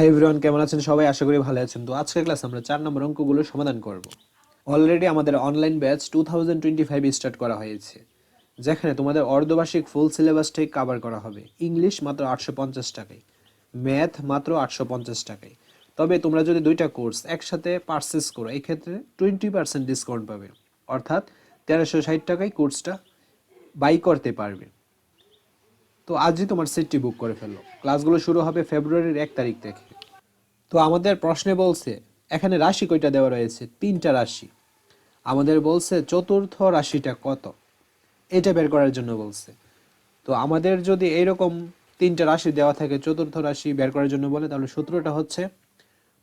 Hi everyone কেমন আছেন সবাই? আশা করি ভালো আছেন। তো আজকের ক্লাস আমরা চার নম্বর অঙ্কগুলো সমাধান করব। অলরেডি আমাদের online batch two thousand twenty five start করা হয়েছে, যেখানে তোমাদের অর্ধবার্ষিক ফুল সিলেবাসটাই কভার করা হবে। ইংলিশ মাত্র আটশো পঞ্চাশ টাকায় ম্যাথ মাত্র আটশো পঞ্চাশ টাকায়। তবে তোমরা যদি দুইটা কোর্স একসাথে পারচেস করো এই ক্ষেত্রে টোয়েন্টি পার্সেন্ট ডিসকাউন্ট পাবে। অর্থাৎ তেরোশো ষাট টাকায় কোর্সটা বাই করতে পারবে। তো আজই তোমার সিটটি বুক করে ফেলো ক্লাসগুলো শুরু হবে ফেব্রুয়ারির এক তারিখ থেকে। তো আমাদের প্রশ্নে বলছে, এখানে রাশি কয়টা দেওয়া রয়েছে? তিনটা রাশি। আমাদের বলছে, চতুর্থ রাশিটা কত? এটা বের করার জন্য বলছে। তো আমাদের যদি এইরকম তিনটা রাশি দেওয়া থাকে, চতুর্থ রাশি বের করার জন্য বলে, তাহলে সূত্রটা হচ্ছে,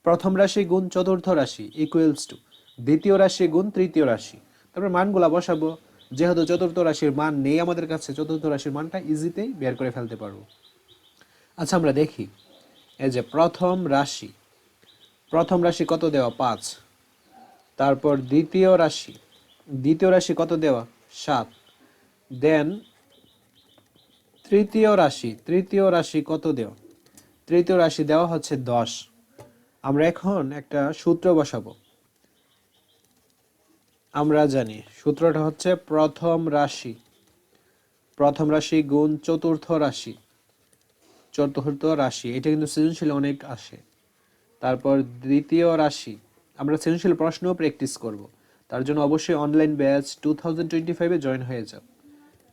প্রথম রাশি গুণ চতুর্থ রাশি ইকুয়েলস টু দ্বিতীয় রাশি গুণ তৃতীয় রাশি। তারপর মানগুলা বসাবো। যেহেতু চতুর্থ রাশির মান নেই আমাদের কাছে, চতুর্থ রাশির মানটা ইজিতেই বের করে ফেলতে পারব। আচ্ছা আমরা দেখি। এই যে প্রথম রাশি। প্রথম রাশি কত দেওয়া? পাঁচ। তারপর দ্বিতীয় রাশি। দ্বিতীয় রাশি কত দেওয়া? সাত। দেন তৃতীয় রাশি। তৃতীয় রাশি কত দেওয়া? তৃতীয় রাশি দেওয়া হচ্ছে দশ। আমরা এখন একটা সূত্র বসাবো। আমরা জানি। সূত্রটা হচ্ছে প্রথম রাশি। প্রথম রাশি গুণ চতুর্থ রাশি। চতুর্থ রাশি। এটা কিন্তু সৃজনশীল অনেক আসে। তারপর দ্বিতীয় রাশি। আমরা সৃজনশীল প্রশ্নও প্র্যাকটিস করব। তার জন্য অবশ্যই online batch two thousand twenty ফাইভে জয়েন হয়ে যাও।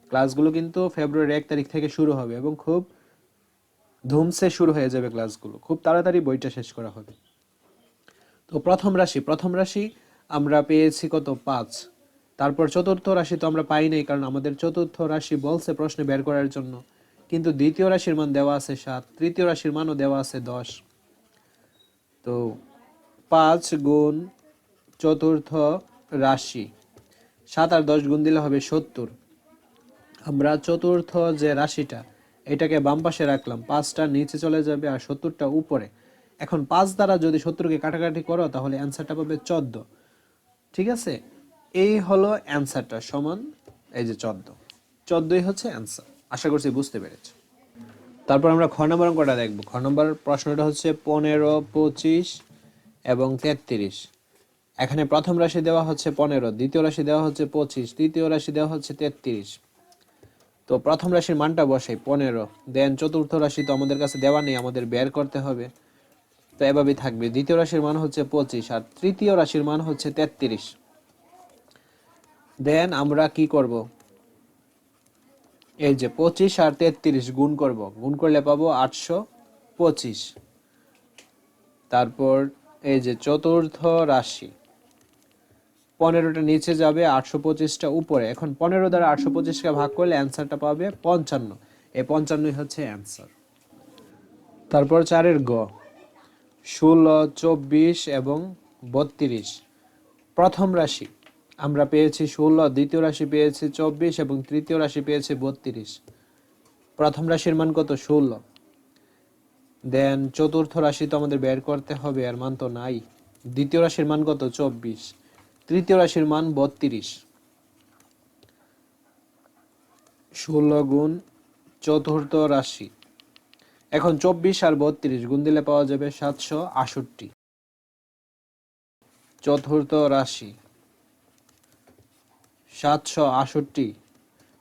ক্লাসগুলো কিন্তু ফেব্রুয়ারি এক তারিখ থেকে শুরু হবে এবং খুব ধুমসে শুরু হয়ে যাবে ক্লাসগুলো খুব তাড়াতাড়ি বইটা শেষ করা হবে। তো প্রথম রাশি। প্রথম রাশি আমরা পেয়েছি কত? পাঁচ। তারপর চতুর্থ রাশি তো আমরা পাই নাই, কারণ আমাদের চতুর্থ রাশি বলছে প্রশ্নে বের করার জন্য। কিন্তু দ্বিতীয় রাশির মান দেওয়া আছে সাত, তৃতীয় রাশির মানও দেওয়া আছে দশ। তো পাঁচ গুণ চতুর্থ রাশি, সাত আর দশ গুণ দিলে হবে সত্তর। আমরা চতুর্থ যে রাশিটা, এটাকে বাম পাশে রাখলাম, পাঁচটা নিচে চলে যাবে আর সত্তরটা উপরে। এখন পাঁচ দ্বারা যদি সত্তরকে কাটাকাটি করো, তাহলে অ্যান্সারটা পাবে চোদ্দ। ঠিক আছে? এই হলো অ্যান্সারটা সমান, এই যে চোদ্দ। চোদ্দই হচ্ছে অ্যান্সার আশা করছি বুঝতে পেরেছ। তারপর আমরা খ নম্বর অঙ্কটা দেখব। খ নম্বর প্রশ্নটা হচ্ছে পনেরো, পঁচিশ এবং তেত্রিশ। এখানে প্রথম রাশি দেওয়া হচ্ছে পনেরো, দ্বিতীয় রাশি দেওয়া হচ্ছে পঁচিশ, তৃতীয় রাশি দেওয়া হচ্ছে তেত্রিশ। তো প্রথম রাশির মানটা বসাই, পনেরো দেন চতুর্থ রাশি তো আমাদের কাছে দেওয়া নেই, আমাদের বের করতে হবে। তো এভাবেই থাকবে। দ্বিতীয় রাশির মান হচ্ছে পঁচিশ, আর তৃতীয় রাশির মান হচ্ছে তেত্রিশ। দেন আমরা কি করব? এই যে পঁচিশ আর তেত্রিশ গুণ করব। গুণ করলে পাবো আটশো পঁচিশ। তারপর এই যে চতুর্থ রাশি, পনেরোটা নিচে যাবে, আটশো পঁচিশটা উপরে। এখন পনেরো দ্বারা আটশো পঁচিশকে ভাগ করলে অ্যান্সারটা পাবে পঞ্চান্ন। এই পঞ্চান্নই হচ্ছে অ্যান্সার। তারপর চারের গ। ষোলো, চব্বিশ এবং বত্রিশ। প্রথম রাশি, আমরা পেয়েছি ষোলো, দ্বিতীয় রাশি পেয়েছি চব্বিশ এবং তৃতীয় রাশি পেয়েছি বত্রিশ। প্রথম রাশির মান কত? ষোলো। দেন চতুর্থ রাশি তো আমাদের বের করতে হবে, আর মান তো নাই। দ্বিতীয় রাশির মান কত? চব্বিশ। তৃতীয় রাশির মান বত্রিশ। ষোলো গুণ চতুর্থ রাশি এখন চব্বিশ আর বত্রিশ, গুণ দিলে পাওয়া যাবে সাতশো আষট্টি। চতুর্থ রাশি, সাতশো আষট্টি।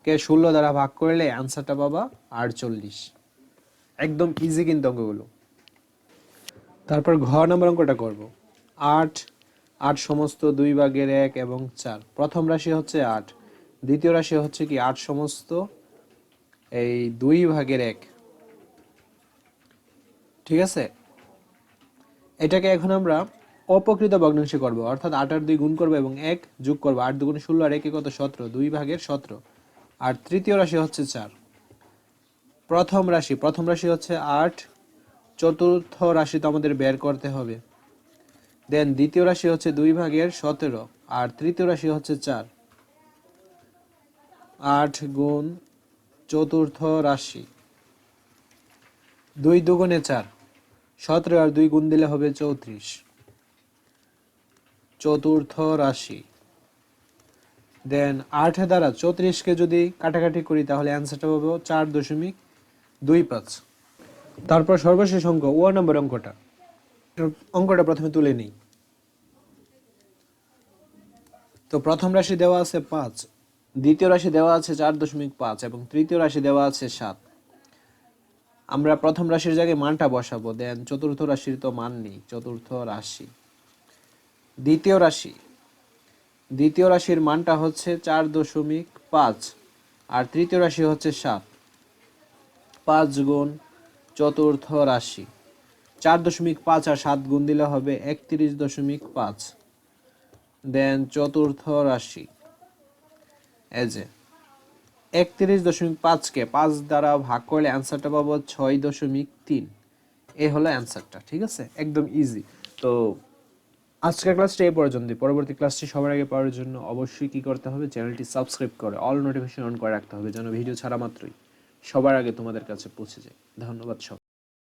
কে ষোলো দ্বারা ভাগ করলে অ্যান্সারটা পাবা আটচল্লিশ। একদম ইজি কিন্তু অঙ্কগুলো। তারপর ঘ নম্বর অঙ্কটা করব। আট আট সমস্ত দুই ভাগের এক এবং চার। প্রথম রাশি হচ্ছে আট। দ্বিতীয় রাশি হচ্ছে কি, আট সমস্ত এই দুই ভাগের এক। ঠিক আছে? এটাকে এখন আমরা অপকৃত ভগ্নাংশে করব, অর্থাৎ আট আর দুই গুণ করব এবং এক যোগ করব। আট দুগুণ ষোলো আর একে কত সতেরো, দুই ভাগের সতেরো। আর তৃতীয় রাশি হচ্ছে চার। প্রথম রাশি প্রথম রাশি হচ্ছে আট। চতুর্থ রাশি তো আমাদের বের করতে হবে। দেন দ্বিতীয় রাশি হচ্ছে দুই ভাগের সতেরো, আর তৃতীয় রাশি হচ্ছে চার। আট গুণ চতুর্থ রাশি। দুই দুগুণে চার। সতেরো আর দুই গুণ দিলে হবে চৌত্রিশ। চতুর্থ রাশি। দেন আট দ্বারা চৌত্রিশকে যদি কাটাকাটি করি, তাহলে অ্যান্সারটা পাবো চার দশমিক দুই পাঁচ। তারপর সর্বশেষ অঙ্ক, ও নম্বর অঙ্কটা। অঙ্কটা প্রথমে তুলে নিই। তো প্রথম রাশি দেওয়া আছে পাঁচ, দ্বিতীয় রাশি দেওয়া আছে চার দশমিক পাঁচ এবং তৃতীয় রাশি দেওয়া আছে সাত। আমরা প্রথম রাশির জায়গায় মানটা বসাবো দেন চতুর্থ রাশির তো মান নেই, চতুর্থ রাশি। দ্বিতীয় রাশি। দ্বিতীয় রাশির মানটা হচ্ছে চার দশমিক পাঁচ, আর তৃতীয় রাশি হচ্ছে সাত। পাঁচ গুণ চতুর্থ রাশি। চার দশমিক পাঁচ আর সাত গুণ দিলে হবে একত্রিশ দশমিক পাঁচ। দেন চতুর্থ রাশি। যে একত্রিশ দশমিক পাঁচকে পাঁচ দ্বারা ভাগ করলে অ্যান্সারটা পাবো ছয় দশমিক তিন। এ হলো অ্যান্সারটা ঠিক আছে? একদম ইজি তো আজকের ক্লাসটা এই পর্যন্ত পরবর্তী ক্লাসটি সবার আগে পাওয়ার জন্য অবশ্যই কী করতে হবে? চ্যানেলটি সাবস্ক্রাইব করে অল নোটিফিকেশন অন করে রাখতে হবে, যেন ভিডিও ছাড়া মাত্রই সবার আগে তোমাদের কাছে পৌঁছে যায়। ধন্যবাদ সব